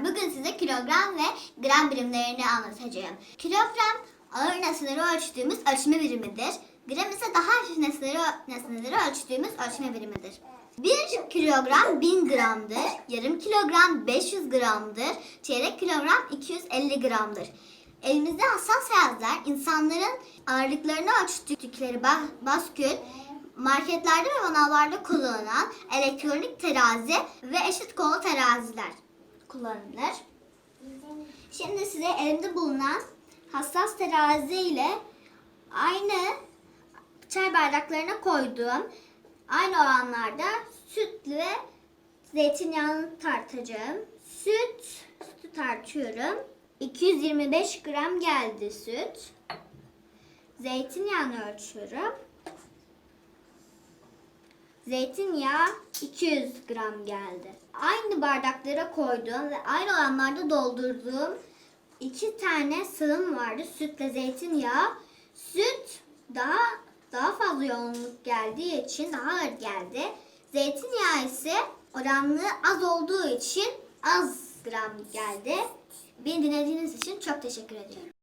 Bugün size kilogram ve gram birimlerini anlatacağım. Kilogram ağır nesneleri ölçtüğümüz ölçme birimidir. Gram ise daha hafif nesneleri, nesneleri ölçtüğümüz ölçme birimidir. 1 kilogram 1000 gramdır, yarım kilogram 500 gramdır, çeyrek kilogram 250 gramdır. Elimizde hassas cihazlar insanların ağırlıklarını ölçtükleri ba- baskül, marketlerde ve manavlarda kullanılan elektronik terazi ve eşit kollu teraziler kullanılır. Şimdi size elimde bulunan hassas terazi ile aynı çay bardaklarına koyduğum aynı oranlarda süt ve zeytinyağını tartacağım. Süt, sütü tartıyorum. 225 gram geldi süt. Zeytinyağını ölçüyorum. Zeytinyağı 200 gram geldi. Aynı bardaklara koyduğum ve aynı oranlarda doldurduğum iki tane sığım vardı. Sütle zeytinyağı. Süt daha daha fazla yoğunluk geldiği için daha ağır geldi. Zeytinyağı ise oranlı az olduğu için az gram geldi. Beni dinlediğiniz için çok teşekkür ediyorum.